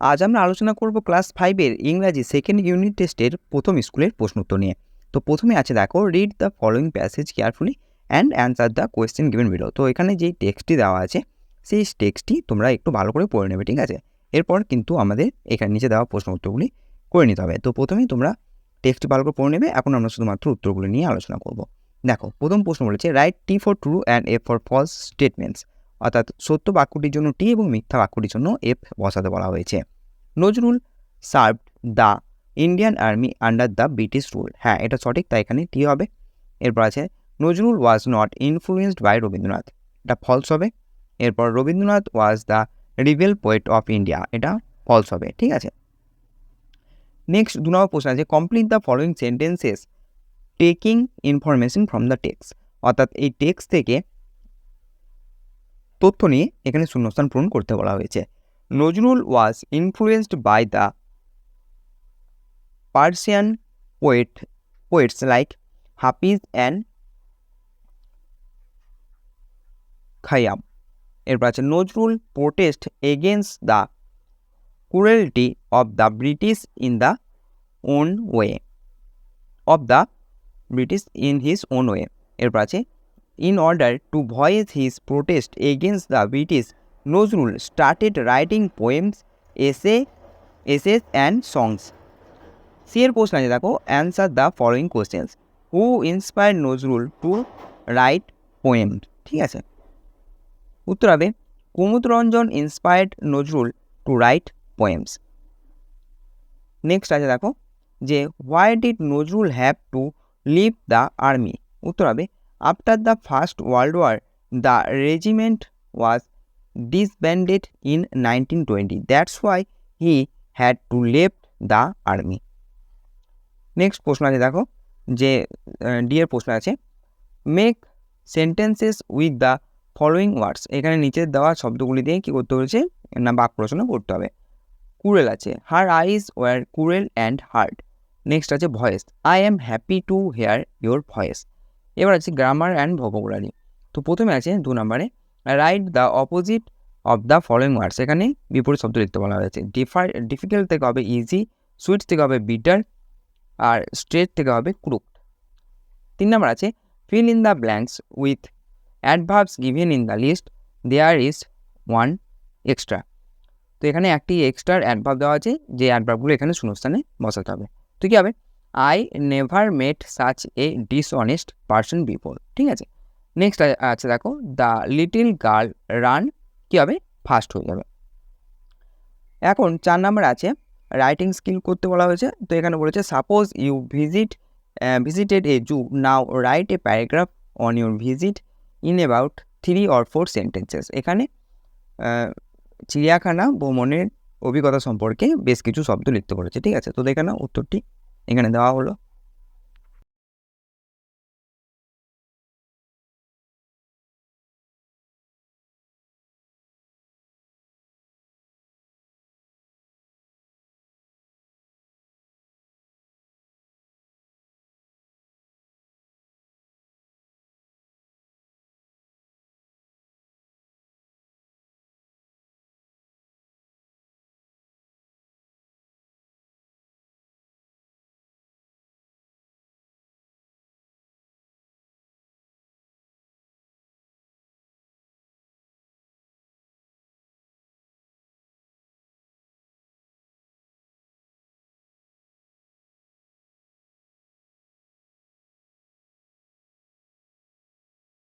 আজ আমরা আলোচনা করব ক্লাস ফাইভের ইংরাজি সেকেন্ড ইউনিট টেস্টের প্রথম স্কুলের প্রশ্নোত্তর নিয়ে। তো প্রথমে আছে দেখো read the following passage carefully and answer the question given below তো এখানে যেই টেক্সটটি দেওয়া আছে, সেই টেক্সটটি তোমরা একটু ভালো করে পড়ে নেবে, ঠিক আছে? এরপর কিন্তু আমাদের এখানে নিচে দেওয়া প্রশ্ন উত্তরগুলি করে নিতে হবে। তো প্রথমেই তোমরা টেক্সট ভালো করে পড়ে নেবে, এখন আমরা শুধুমাত্র উত্তরগুলো নিয়ে আলোচনা করব। দেখো, প্রথম প্রশ্ন বলেছে write T for true and a for false statements অর্থাৎ সত্য বাক্যটির জন্য টি এবং মিথ্যা বাক্যটির জন্য এফ বসাতে বলা হয়েছে। Nazrul served the Indian army under the British rule. হ্যাঁ এটা সঠিক, তাই এখানে টি হবে। এরপর আছে, Nazrul was not influenced by Rabindranath. এটা ফলস হবে। এরপর রবীন্দ্রনাথ ওয়াজ দ্য রিভেল পোয়েট অফ ইন্ডিয়া। এটা ফলস হবে, ঠিক আছে? নেক্সট, দু নম্বর প্রশ্ন আছে, complete the following sentences taking information from the text. অর্থাৎ এই টেক্সট থেকে তথ্য নিয়ে এখানে শূন্যস্থান পূরণ করতে বলা হয়েছে। Nazrul was influenced by the Persian poet poets like Hafiz and Khayyam এরপর আছে, Nazrul protest against the cruelty of the British in the own way of the British in his own way এরপর আছে in order to voice his protest against the British Nazrul started writing poems essay essays and songs C এর প্রশ্ন আছে, দেখো answer the following questions who inspire Nazrul to write poem ঠিক আছে? উত্তর হবে Kumud Ranjan inspired Nazrul to write poems next আছে, দেখো, যে why did Nazrul have to leave the army উত্তর হবে after the first world war the regiment was disbanded in nineteen twenty that's why he had to left the army next প্রশ্ন আছে, দেখো। যে D এর প্রশ্ন আছে। Make sentences with the following words এখানে নিচে দেওয়া শব্দগুলি দিয়ে কী করতে হয়েছে? না বাক্য রচনা করতে হবে। কুরেল আছে। Her eyes were cruel and hard next আছে voice. I am happy to hear your voice এবার আছে গ্রামার অ্যান্ড ভোকাবুলারি তো প্রথমে আছে দু নম্বরে write the opposite of the following words এখানে বিপরীত শব্দ লিখতে বলা হয়েছে। ডিফার ডিফিকাল্ট থেকে হবে ইজি সুইট থেকে হবে বিটার আর স্ট্রেট থেকে হবে ক্রুক তিন নম্বর আছে fill in the blanks with adverbs given in the list there is one extra তো এখানে একটি এক্সট্রার অ্যাডভার্ব দেওয়া আছে, যে অ্যাডভার্বগুলো এখানে শূন্যস্থানে বসাতে হবে। তো কী হবে? I never met such a dishonest person before ঠিক আছে? নেক্সট আছে দেখো দ্য লিটিল গার্ল রান কী হবে ফাস্ট হয়ে যাবে। এখন চার নাম্বার আছে রাইটিং স্কিল করতে বলা হয়েছে। তো এখানে বলেছে suppose you visit visited a zoo now write a paragraph on your visit in about three or four sentences এখানে চিড়িয়াখানা ভ্রমণের অভিজ্ঞতা সম্পর্কে বেশ কিছু শব্দ লিখতে বলেছে। ঠিক আছে? তো দেখে নাও উত্তরটি। এখানে দেওয়া হলো।